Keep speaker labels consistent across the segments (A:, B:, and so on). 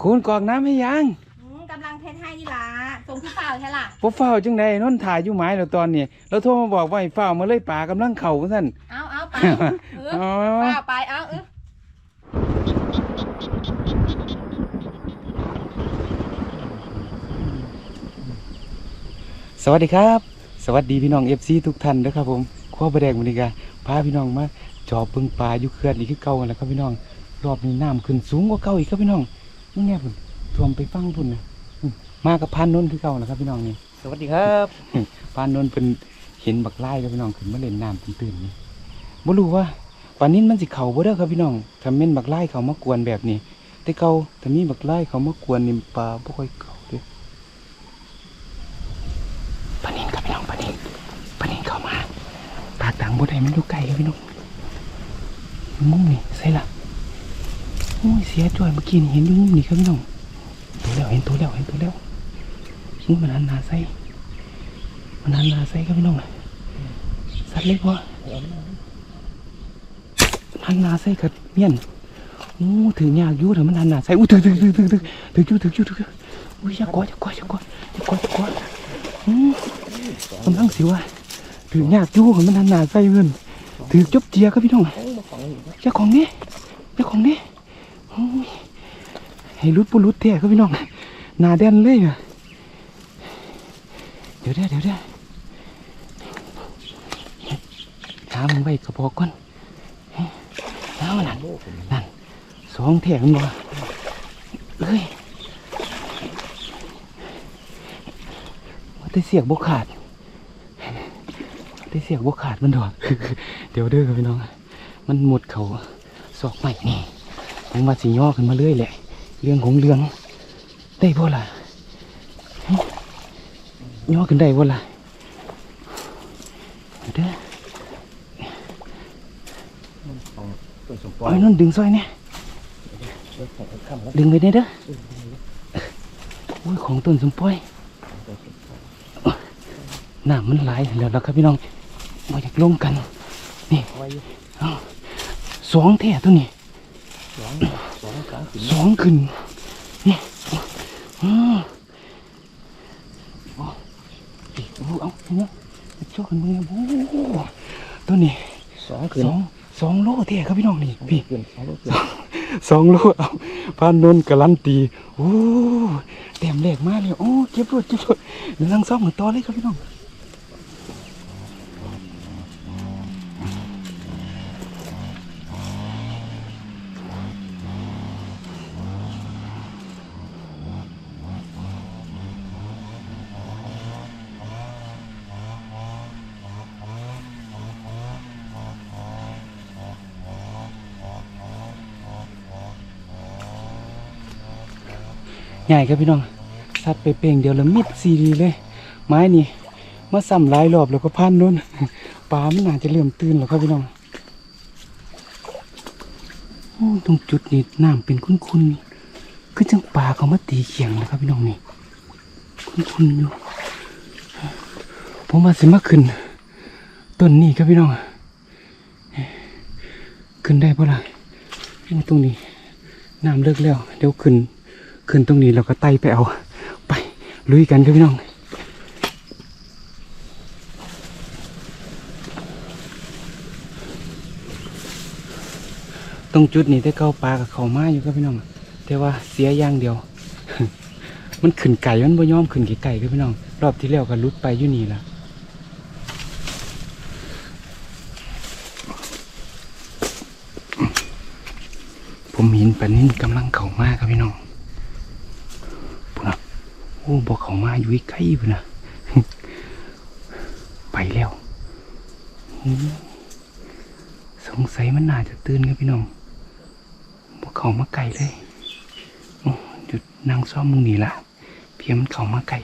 A: คุณกรอกน้ำให้ยัง
B: อืมกำลังเทสให้นี่ล่ะส่งพี่เปล่าใช่ล่ะ
A: บ่เฝ้าจังไดนนถ่ายอยู่ไม้แล้วตอนนี้แล้วโทรมาบอกว่าให้เฝ้ามาเลยป่ากำลังเข้าซั่น
B: เอาเอาไปเออ
A: อ๋อ
B: เปล่าไปเอาเออ
A: สวัสดีครับ สวัสดีพี่น้อง FC ทุกท่านเด้อครับผมขอประแดงมื้อนี้ก็พาพี่น้องมาจอบเบิ่งปลาอยู่เขื่อนอีกคือเก่านั่นแหละครับพี่น้อง รอบนี้น้ำขึ้นสูงกว่าเก่าอีกครับพี่น้อง นี่แน่พุ่นท่วมไปฟังพุ่นนะอืมมากับพานนนท์คือเก่านะครับพี่น้องนี่
C: สวัสดีครับ
A: พานนนท์เป็นเห็นบักไล่ครับพี่น้องขึ้นมาเล่นน้ำตื่นๆนี่บ่รู้ว่าปานนี้มันสิเข้าบ่เด้อครับพี่น้องถ้าแม่นบักไล่เขามากวนแบบนี้ แต่เก่าถ้ามีบักไล่เขามากวนนี่ปลาบ่ค่อยเข้าเด้อปานนี้ครับพี่น้องปานนี้ปานนี้เข้ามาปากดังบ่ได้มันอยู่ไกลครับพี่น้องมุมนี่ใส่ละ โอ้ยเสียจ่อยเมื่อกี้เห็นอยู่มุมนี่ครับพี่น้องตัวแล้วเห็นตัวแล้วเห็นตัวแล้วมุมมันหันนาใส่มันหันนาใส่ครับพี่น้องสัตว์เล็กวะหันนาใส่กับเมียนโอ้ถือยากยู่แต่มันหันนาใส่อู้ถือถือถือถือถือถือยู่ถือยู่ถืออยู่อุ้ยอย่ากอดอย่ากอดอย่ากอดอย่ากอดอย่ากอดอืมกำลังสิวะถือยากยู่แต่มันหันน้าใส่เงินถือจบเจียครับพี่น้องเจ้าของนี่เจ้าของนี่ ให้รุดปุรุดเท่ครับพี่น้องหนาแดนเลยอะเดี๋ยวเดี๋ยวเดี๋ยวเดี๋ยวหามึงไว้กระบอกก่อนเฮ้ยแล้วนั่นนั่นสองแถมบ่เอ้ยว่าแต่เสียกบกขาดแต่เสียกบกขาดมันดอกเดี๋ยวเด้อพี่น้อง มันหมดเขาศอกใหม่นี่ มันมาสีย่อขึ้นมาเรื่อยแหละ เรื่องของเรื่องได้บ่ล่ะย่อขึ้นได้บ่ล่ะเดี๋ยวเด้อ
C: ต้นสมปอ
A: เอาไอ้นั่นดึงซอยเนี่ย
C: ข้ามแล้ว
A: ดึงไปได้เด้อโอ้ยของต้นสมปอยน้ำมันไหลายแล้วแล้วครับพี่น้องมาอยากลงกัน นี่
C: ไว้
A: สองแท่ตัวนี้
C: สองสองกลางขึ้น
A: สองขึ้นนี่อือโอ้อีกโอ้เอาเนี่ยโชว์กันมึงเนี่ยโอ้โหตัวนี้
C: สองขึ้น
A: สองสองโลแท่ครับพี่น้องนี่พี่
C: ขึ้นสองขึ้น
A: สองโลเอาพานนนท์การันตีโอ้เต็มแรกมากเลยโอ้เจ็บรวดเจ็บรวดเดี๋ยวนั่งซ้อมเหมือนต่อเลยครับพี่น้อง ใหญ่ครับพี่น้องซัดไปเป่งเดียวแล้วมิดซีดีเลย ไม้นี่มาซ้ำหลายรอบแล้วก็พันนนปลามันน่าจะเริ่มตื่นแล้วครับพี่น้องตรงจุดนี้น้ำเป็นคุ้นๆคือจังปลาเขามาตีเขียงนะครับพี่น้องนี่คุ้นๆอยู่ผมมาสิมาขึ้นต้นนี้ครับพี่น้องขึ้นได้ปะล่ะโอ้ตรงนี้น้ำเลิกแล้ว เดี๋ยวขึ้น ขึ้นตรงนี้เราก็ไต่ไปเอา ไปลุยกันครับพี่น้องตรงจุดนี้ได้เก้าปลากับเขามาอยู่ครับพี่น้อง แต่ว่าเสียอย่างเดียว มันขึ้นไก่มันบ่ยอมขึ้นไก่ครับพี่น้อง รอบที่แล้วก็ลุดไปอยู่นี่ละผมเห็นปลานิ่นกำลังเข้ามากครับพี่น้อง โอ้บอกเขามาอยู่ใกล้ๆนะไปแล้วสงสัยมันน่าจะตื่นครับพี่น้องบอกเขามาไกลเลยหยุดนั่งซ่อมมึงนี่ละเพียงมันเขามาไกล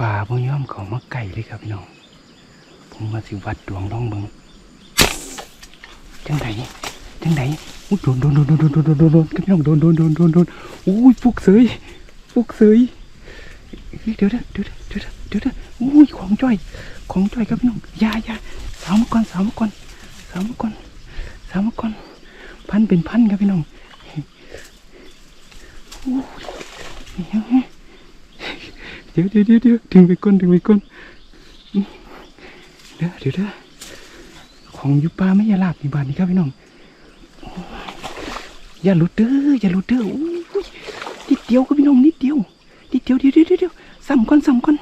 A: ป่าบ่ยอม เขามาไกลเลยครับพี่น้อง ผมมาสิวัดดวงร้องเบิงจังไดจัจังไหนอุ้ยโดนโดนโดนโดนโดนโดนโดนโดนพี่น้องโดนโดนโดนโดนโดนอุ้ยฟุกเสยฟุกเสยเฮ้ยเดี๋ยวเดี๋ยวเดี๋ยวเดี๋ยวเดี๋ยวเดี๋ยวอุ้ยของจ้อย ของจ้อยครับพี่น้องยายาสาวมาก่อนสาวมาก่อนสาวมาก่อนสาวมาก่อนพันเป็นพันครับพี่น้องโอ้ยเดี๋ยวเดี๋ยวเดี๋ยวเดี๋ยวดึงไปก้นดึงไปก้นเดี๋ยวเดี๋ยวเดี๋ยวของอยู่ป่าไม่อยาลาบในบ้านนี้ครับพี่น้องอย่าหลุดเด้ออย่าหลุดเด้ออุ้ยนิดเดียวก็พี่น้องนิดเดียวนิดเดียวเดียวเดียวเดียวเดียวซ้ำก่อนซ้ำก่อน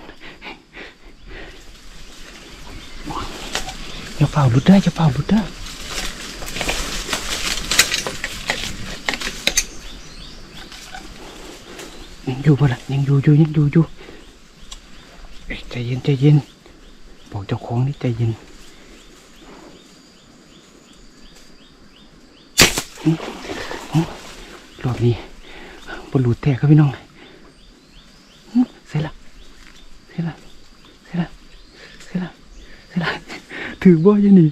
A: อย่าเฝ้าหลุดเด้ออย่าเฝ้าหลุดเด้อยังอยู่ป่ล่ะยังอยู่อยู่ยังอยู่อยู่ ใจเย็นใจเย็นบอกเจ้าของนี่ใจเย็นรอบนี้บอลูดแตกครับพี่น้องเสร็จละเสร็จละเสร็จละเสร็จละเสร็จละถือบ่อยังนี่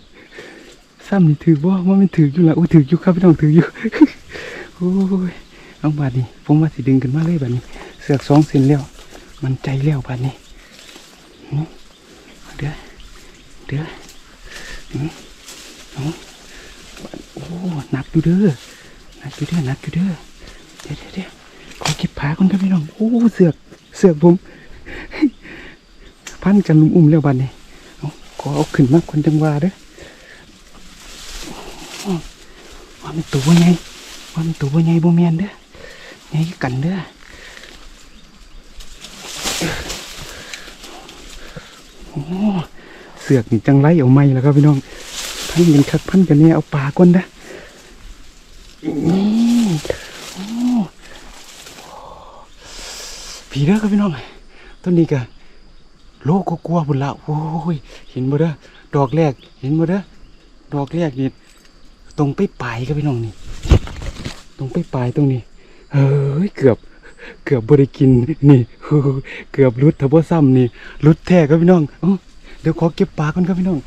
A: ซ้ำนี่ถือบ่ว่ามันถืออยู่ละโอ้ยถืออยู่ครับพี่น้องถืออยู่โอ้ยเอาบาดนี้ผมว่าสิดึงขึ้นมาเลยบาดนี้ เสือกสองเส้นแล้วมันใจแล้วบาดนี้ เดี๋ยวเดี๋ยวหึเอาโอ้หนักอยู่เด้อนักอยู่เด้อนักอยู่เด้อเดี๋ยวเดี๋ยวเดี๋ยวขอเก็บผ้าก่อนครับพี่น้องโอ้เสือกเสือกผมพันกันลุมอุ้มแล้วบัดนี้ขอเอาขึ้นมาคนจังหวาเด้อว่ามันตัวใหญ่ว่ามันตัวใหญ่บ่แมนเด้อใหญ่กันเด้อโอ้ เสือกนี่จังไรเอาไม่แล้วครับพี่น้องพันกันคักพันกันเนี่ยเอาปลาก่อนเด้ออืมโอ้ผีเด้อครับพี่น้องต้นนี้ก็โลกก็กลัวบุญละโอ้ยเห็นบ่เด้อดอกแรก เห็นบ่เด้อดอกแรกนี่ตรงไปปลายครับพี่น้องนี่ ตรงไปปลายตรงนี้เฮ้ยเกือบ เกือบบริกินนี่เกือบรุดทบซ้ำนี่รุดแท้ครับพี่น้องเอ้าเดี๋ยวขอเก็บปลาก่อนครับพี่น้อง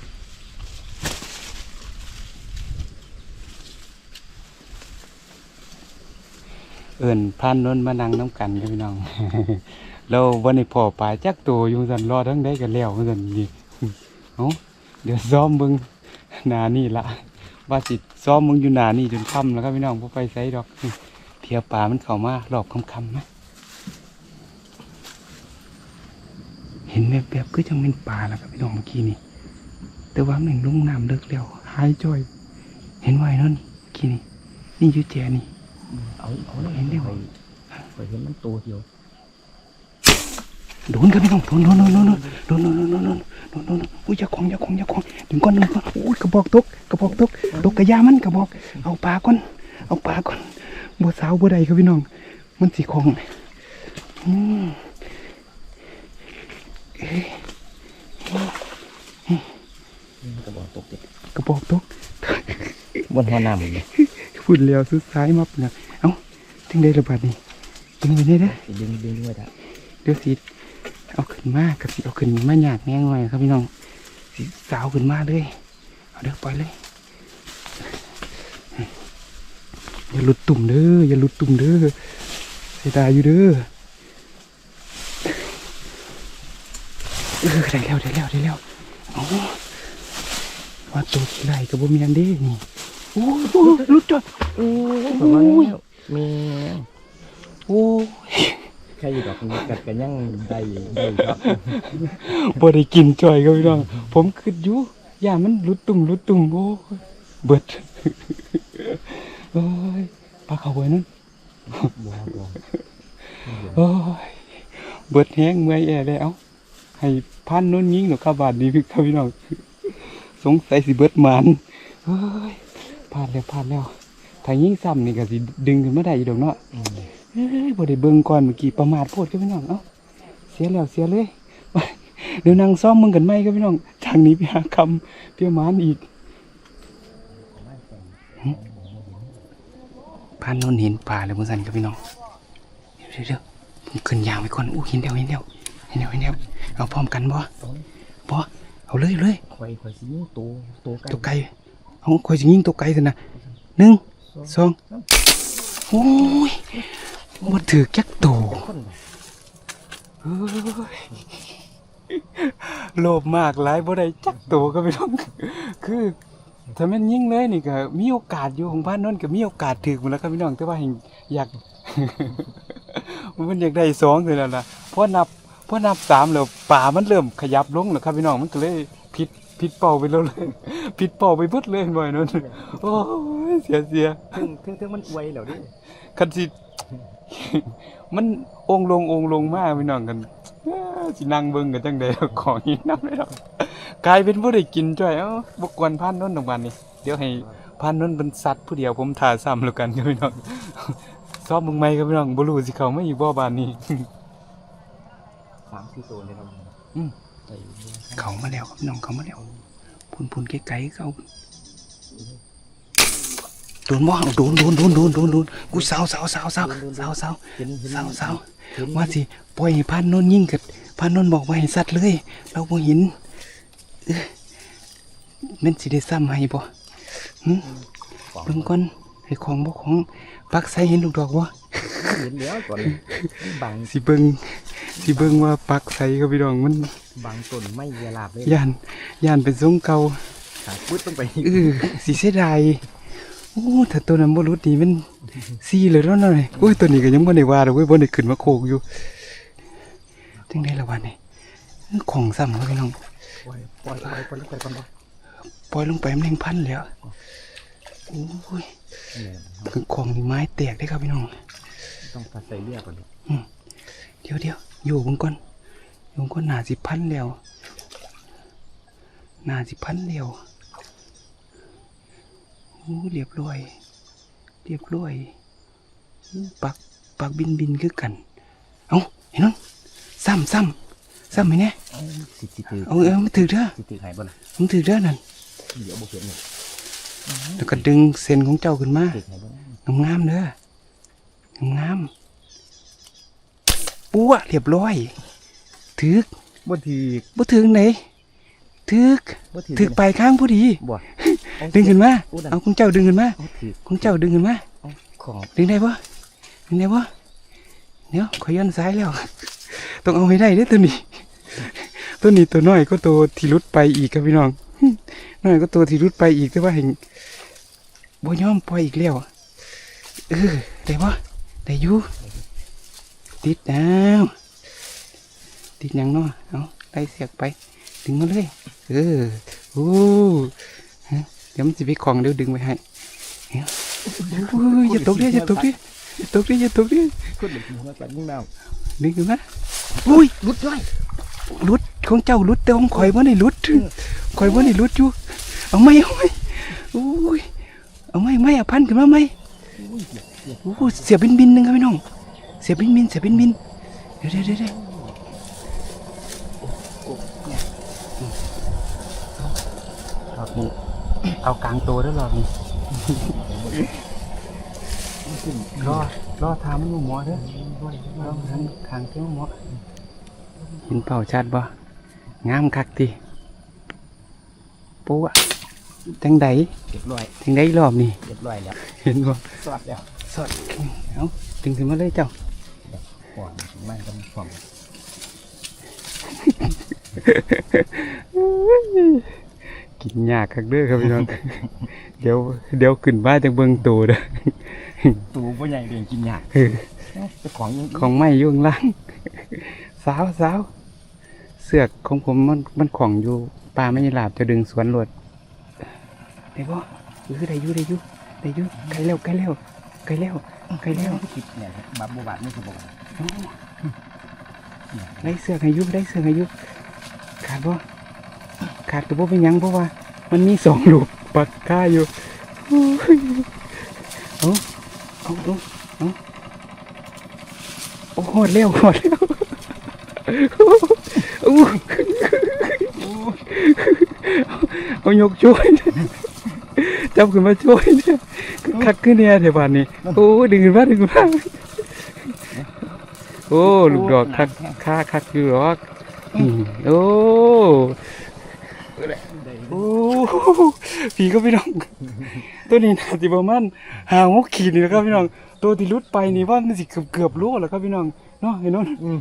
A: เอิญพันนนมานั่งน้ำกันครับพี่น้องเราวันนี้พอปลาจักตัวอยู่สันรอทั้งได้กันแล้วสันนี่เอาเดี๋ยวซ้อมเบิ่งหนานี่ละว่าสิซ้อมมึงอยู่หนานี่จนค่ำแล้วครับพี่น้องพวไปใส่ดอก เทียปลามันเข้ามารอบค่ำๆไหมเห็นแบบแบบๆก็จังเป็นปลาแล้วครับพี่น้องเมื่อกี้นี่ แต่ว่ามันลงน้ำเลิกแล้วหายจ้อย เห็นไว้นั่นเมื่อกี้นี่ นี่อยูแจนี่
C: เอาเอาเลย
A: เห็นได้บ่
C: ไปเห็นมันตัวเดียว
A: โดนครับพี่น้องโดนโดนโดนโดนโดนโดนโดนโดนโดนโดนโดนโดนอุ้ยอย่าของอย่าของอย่าของดึงก้อนดึงก้อนอุ้ยกระบอกตกกระบอกตกตกกระยามันกระบอก เอาปลาก่อนเอาปลาก่อน บัวสาวบัวใดครับพี่น้อง มันสีของอืมเอ๊ะ
C: มันกระบอกตกเด็ก
A: กระบอกตก
C: บนหัวน้ำเลย
A: ฝุ่นแล้วสุดท้ายมับเนี่ยเอ้าถึงได้ระบาดนี่ดึงไปได้เด้อ
C: สิดึงดึงไว้ละ
A: เดี๋ยวสิเอาขึ้นมากับสิเอาขึ้นมาหยาดแง่งหน่อยครับพี่น้องสิสาวขึ้นมาเลย เอาเด้อปล่อยเลย อย่าหลุดตุ่มเด้ออย่าหลุดตุ่มเด้อเสียดายอยู่เด้อเออได้แล้วได้แล้วได้แล้วโอ้ว่าตัวไหลกับบ่มีอันเด้นี่โอ้โหหลุดจ้ะ
C: โอ้ประมาณนี้แล้วแม่ง
A: โอ้ย
C: แค่อยู่ดอกนี้กัดกันยังได้ได้ครับ
A: บ่ได้กินจ่อยครับพี่น้องผมคิดอยู่อย่ามันหลุดตุ่มหลุดตุ่มโอ้ยเบิด เอ้ยปลาเขาไว้นั่น
C: บัวบัว
A: โอ้ยเบิดแห้งเมื่อยแอแล้ว ให้พันโน้นยิงหนูข้าบาทดีพี่ครับพี่น้องสงสัยสิเบิดหมันเฮ้ยพลาดแล้วพลาดแล้วถ้ายิงซ้ำนี่ก็สิดึงขึ้นมาได้อยู่ดอกเนาะ
C: อืม
A: เอ้ยบ่ได้เบิ่งก่อนเมื่อกี้ประมาทโพดครับพี่น้องเอ้าเสียแล้วเสียเลยเดี๋ยวนั่งซ้อมมึงกันไหมครับพี่น้องทางนี้ไปหาคำเพี้ยหมานอีก พานนนเห็นป่าแล้วมึงสันครับพี่น้องเดี๋ยวเดี๋ยวเดี๋ยวผมขึ้นยางไปก่อนอู้เห็นแล้วเห็นแล้วเห็นแล้วเห็นแล้วเอาพร้อมกันบ่บ่เอาเลยเลย
C: คอยคอยสิยิงตัวตัวใกล้
A: ตัวไก่เอาคอยสิยิงตัวไก่สินะหนึ่งสองโอ้ยบ่ถือจักโต
C: คน
A: เฮ้ยโลภมากหลายบ่ได้จักโตก็ไม่ต้องคือ ถ้าแม่นยิ่งเลยนี่ก็มีโอกาสอยู่ของบ้านโนนก็มีโอกาสถือหมดแล้วครับพี่น้องแต่ว่าแห่งอยาก มันอยากได้สองเลยแล้วล่ะพอนับพอนับสามแล้วป่ามันเริ่มขยับลงแล้วครับพี่น้องมันก็เลยผิดผิดเป้าไปแล้วเลยผิดเป้าไปเบิดเลยบ่อยนั่นโอ้ยเสียเสีย
C: ถึงถึงถึงมันอวยแล้วดิ
A: คันสิมันองค์ลงองค์ลงมากพี่น้องกันอ้าสินั่งเบิ่งกันจังได๋ของอีนำเลยดอก กลายเป็นบ่ได้กินจ้อยเอ้าบ่กวนพานนนท์ดอกบัดนี้เดี๋ยวให้พานนนท์เป็นสัตว์ผู้เดียวผมถ่าซ้ำแล้วกันครับพี่น้องซ้อมมึงไหมครับพี่น้องบ่รู้สิเข้ามาอีกบ่บานนี้
C: สามสี่ตัวเลยครับ
A: อืม
C: ไป
A: เข้ามาแล้วครับพี่น้องเข้ามาแล้วพุ่นๆไกลๆเขาโดนบ่เอาโดนโดนโดนโดนโดนโดนกูเศร้าเศร้าเศร้าเศร้าเศร้าเศร้า
C: เห็นเห็น
A: เศร้าเศร้า
C: เห็น
A: ว่าสิปล่อยให้พันนนท์ยิ่งกับพันนนท์บอกว่าให้สัตว์เลย เราบ่เห็นเอ้อแม่นสิได้ซ้ำให้บ่หึ
C: ของ
A: เบิ่งก่อนให้ของบ่ของปักใส่เห็นลูกดอกบ่
C: เห็นแล้วก่อนมันบาง
A: สิเบิ่งสิเบิ่งว่าปักใส่กับพี่น้องมัน
C: บางต้นไม่เวลาบเลย
A: ย่านย่านเป็นทรงเก่า
C: ขาพุดต้องไป
A: เออสิเสียดายโอ้ถ้าตัวนั้นบ่รุดนี่มันซี่เลยแล้วหน่อยโอ้ยตัวนี้ก็ยังบ่ได้ว่าดอกเว้ยบ่ได้ขึ้นมาโคกอยู่จังได๋ล่ะวะนี่ของซ้ำครับพี่น้อง
C: ปล่อยปล่อยปล่อยปล่อยปล่อยก่อนบ่
A: ปล่อยลงไปมันแรงพันแล้วโอ้ย
C: เนี่ย
A: คือของนี่ไม้แตกได้ครับพี่น้อง
C: ต้องตัดใส่เลือดก่อน
A: เดี๋ยวเดี๋ยวอยู่บงก่อนอยู่บงก่อนหนาสิพันแล้วหนาสิพันแล้วโอ้เรียบร้อย เรียบร้อยอู้ปักปักบินบินคือกัน เอาเห็นน้องซ้ำซ้ำ ซ้ำไหมเนี่ย
C: สิสิถือ
A: เอาเอามาถือเด้อ
C: สิถือหายบ่ล่ะ
A: มึงถือเด้อนั่น
C: เดี๋ยวบ่เห็นเนี่ย
A: แล้วก็ดึงเส้นของเจ้าขึ้นมา
C: ถือหายบ่
A: งามๆเด้องามๆปัวเรียบร้อย ถึก
C: บ่ถือ
A: บ่ถึงไหนถึก
C: บ่ถือ
A: ถึกปลายข้างพอดี
C: บ่
A: ดึงขึ้นมา
C: อู้นั่น
A: เอาของเจ้าดึงขึ้นมา
C: เอาถือ
A: ของเจ้าดึงขึ้นมา
C: เอาของ
A: ดึงได้ปะดึงได้ปะเดี๋ยวขอย้อนซ้ายแล้ว ต้องเอาให้ได้เด้อตัวนี้ ตัวนี้ตัวน้อยก็ตัวที่รุดไปอีกครับพี่น้องน้อยก็ตัวที่รุดไปอีกแต่ว่าเห็นบ่ยอมปล่อยอีกแล้วเออได้ปะได้อยู่ติดแล้วติดหยังเนาะเอาไล่เสียกไป ดึงมาเลย เออโอ้ฮะเดี๋ยวมันจะไปของเดี๋ยวดึงไว้ให้เดี๋ยวโอ้ยอย่าตกดิอย่าตกดิอย่าตกดิอย่าตกดิ
C: คนเหลือหัวตัดยิ่งแมว
A: ดึงขึ้นมาอุ้ย
C: รุดด้วย
A: รุดของเจ้ารุดแต่ของข่อยว่าในรุดข่อยว่าในรุดอยู่ เอาไหมเอาไหมโอ้ยเอาไหมไหมเอาพันขึ้นมาไหมโอ้เสียบินบินหนึ่งครับพี่น้อง เสียบินบินเสียบินบินเดี๋ยวเดี๋ยวเดี๋ยวเดี๋ยวรอบนี้เอากลางตัวด้วยรอบนี้รอรอทำมันอยู่หมอเด้อรอทางทางเที่ยวหมอ เห็นเป่าชัดบ่งามคักติปูอะจังใด
C: เรียบร้อย
A: จังใดรอบนี้
C: เรียบร้อยแล้ว
A: เห็นบ่
C: สวัสดีแล้ว
A: สดเอาดึงขึ้นมาเลยเจ้า
C: ห่วงมันต้องห่วง
A: กินยากคักเด้อครับพี่น้องเดี๋ยวเดี๋ยวขึ้นบ้านจังเบิ่งตัวเด้อ
C: ตัวผู้ใหญ่เรียนกินยาก
A: เออ
C: แต่ของยัง
A: ของไม่อยู่ข้างล่างสาวสาว เสือกของผมมันมันของอยู่ปลาไม่ยหลาบจะดึงสวนหลดได้บ่เออได้อยู่ได้อยู่ได้อยู่ไกลแล้วไกลแล้วไกลแล้วไกลแล้ว
C: คิดเนี่ยบับบัวบาทไม่สมบูรณ์
A: โอ้ได้เสือกให้อยุได้เสือกให้อยุขาดบ่ขาดก็บ่เป็นหยังเพราะว่า มันมีสองลูกปักก้าอยู่โอ้ยเอาเอาเอาเอาโอ้โหดเร็วโหดเร็วโอ้เอายกช่วยจับขึ้นมาช่วยเนี่ยคักขึ้นเนี่ยเทวานนี้โอ้ดึงขึ้นมาดึงขึ้นมาโอ้ลูกดอกคักค่าคักอยู่หรอกอืมโอ้โอ้อ้พี่ก็พี่น้อง ตัวนี้น่าสิประมาณหาหกขีดนี่แหละครับพี่น้อง ตัวที่หลุดไปนี่ว่ามันสิเกือบเกือบๆโลแล้วครับพี่น้อง เนาะไอ้นนท์
C: อืม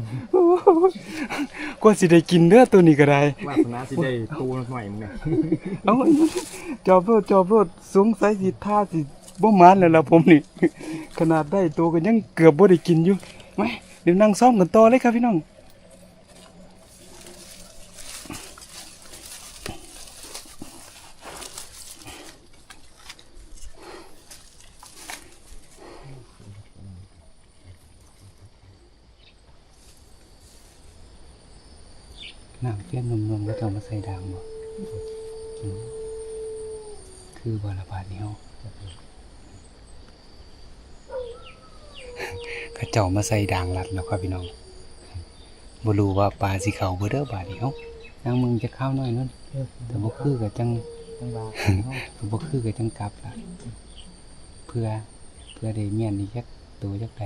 A: กว่าสิได้กินเด้อตัวนี้ก็ได้
C: วาสนาสิได้ตูใหม่มึงเนี่ย
A: เอาจอบโลดจอบโลดสงสัยสิท่าสิบ่มานแล้วล่ะผมนี่ ขนาดได้ตัวก็ยังเกือบบ่ได้กินอยู่มาเดี๋ยวนั่งซ้อมกันต่อเลยครับพี่น้อง น้ำเตี้ยนนมๆแล้วจะเอามาใส่ด่างบ่อืมคือบาระบาดนี้เฮาเขาเจ้ามาใส่ด่างรัดแล้วครับพี่น้องบ่รู้ว่าปลาสิเข้าบ่เด้อบาดนี้เฮานางมึงจะเข้าน้อยนั่นแต่บ่คือก็จัง
C: จังหวะ
A: แต่บ่คือก็จังกลับล่ะเพื่อเพื่อได้เมียนนี่จักตัวจักใด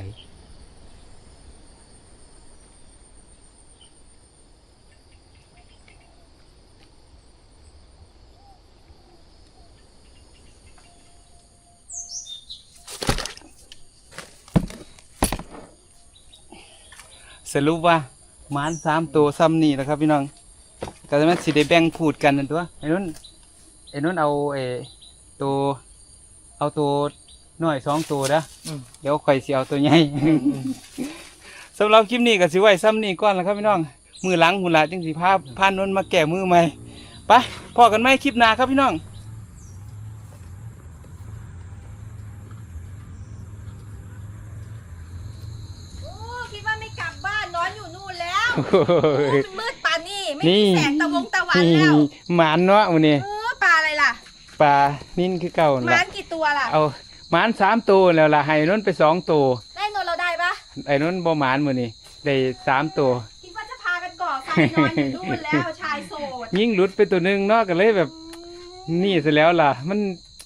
A: สรุปว่าหมานสามตัวซ้ำนี่แหละครับพี่น้องก็จะมาสิได้แบ่งพูดกันนั่นตัวไอ้นุ่นไอ้นุ่นเอาเออตัวเอาตัวน้อยสองตัวนะเดี๋ยวข่อยสิเอาตัวใหญ่สำหรับคลิปนี้ก็สิไว้ซ้ำนี่ก่อนแล้วครับพี่น้อง มือหลังหุ่นละจังสิพาพานนนมาแก้มือใหม่ไปพอกันไหมคลิปหน้าครับพี่น้อง
B: โอ้คิดว่าไม่กลับบ้านนอนอยู่นู่นแล้ว
A: โอ้ย
B: มันมืดป่านนี่ไม่
A: นี่
B: มีแสงตะวงตะวันแล้ว
A: หมานเนาะมื้อนี้
B: เออปลาอะไรล่ะ
A: ปลานิ่นคือเก่านั่น
B: ม้า
A: ล่ะ
B: นกี่ตัวล่ะ
A: เอาหมานสามตัวแล้วล่ะให้นนไปสองตัว
B: ได้นอนเราได้ปะ
A: ไอ้นนบ่หมานมื้อนี้ได้สามตัว
B: คิดว่าจะพากันก่อไฟนอนอยู่นู่นแล้วชายโสด
A: ยิ่งหลุดไปตัวหนึงเนาะก็เลยแบบ นี่ซะแล้วล่ะ มัน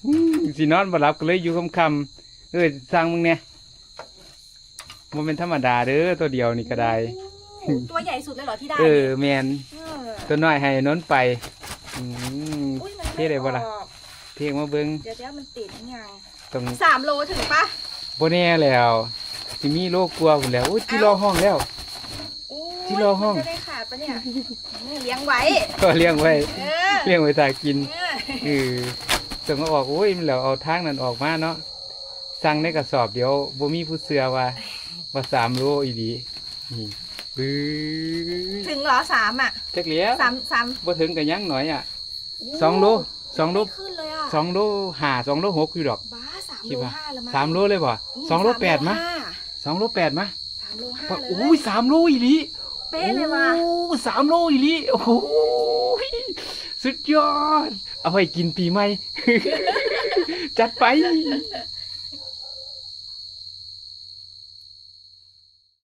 A: อื้อสินอนบ่หลับก็เลยอยู่ค่ำๆเออสร้างมึงเนี่ยบ่เป็นธรรมดาเด้อตัวเดียวนี่ก็ได้
B: โอ้ ตัวใหญ่สุดเลยเหรอที่ได้
A: เออแมน
B: เออ
A: ตัวน้อยให้นนไปอืม
B: อุ้ยมัน
A: เท่เลยบ่ล่ะ
B: ออก
A: เพียงมาเบิ่ง
B: เดี๋ยวเดี๋ยวมันติดยัง
A: ตรง
B: สามโลถึงปะ
A: บ่แน่แล้วสิมีโรคกลัวพุ่นแล้วอุ้ยที่รอห้องแล้ว
B: โอ้ย
A: ที่รอห้อง
B: มันจะได้ขาดปะเนี่ยนี่เลี้ยงไว้
A: ก็เลี้ยงไว้
B: เออ
A: เลี้ยงไว้ตากิน
B: เออ
A: เออส่งมาบอกโอ้ยมันแล้วเอาทางนั้นออกมาเนาะสั่งในกระสอบเดี๋ยวบ่มีผู้เสือว่าว่าสามโลอีหลีนี่ บื้อ
B: ถึงเหรอสามอะ
A: จักเหลียว
B: สามสาม
A: บ่ถึงกันยังหน่อยอะสองโลสองโล
B: ไม่ขึ้นเลยอะ
A: สองโลห้าสองโลหกอยู่ดอก
B: บ้าสาม
A: คิด
B: โล
A: ว่า
B: ห้าแล้วมั้ง
A: สามโลเลยบ่
B: ม
A: สองโลแปดมะ
B: สาโลห้า
A: สองโลแปดมะ
B: สามโลห้า
A: ปะ
B: เลย
A: โอ้ยสามโลอีหลี
B: เป๊ะเลยว่ะ
A: โอ้สามโลอีหลีโอ้โหสุดยอด เอาไปกินปีใหม่ จัดไป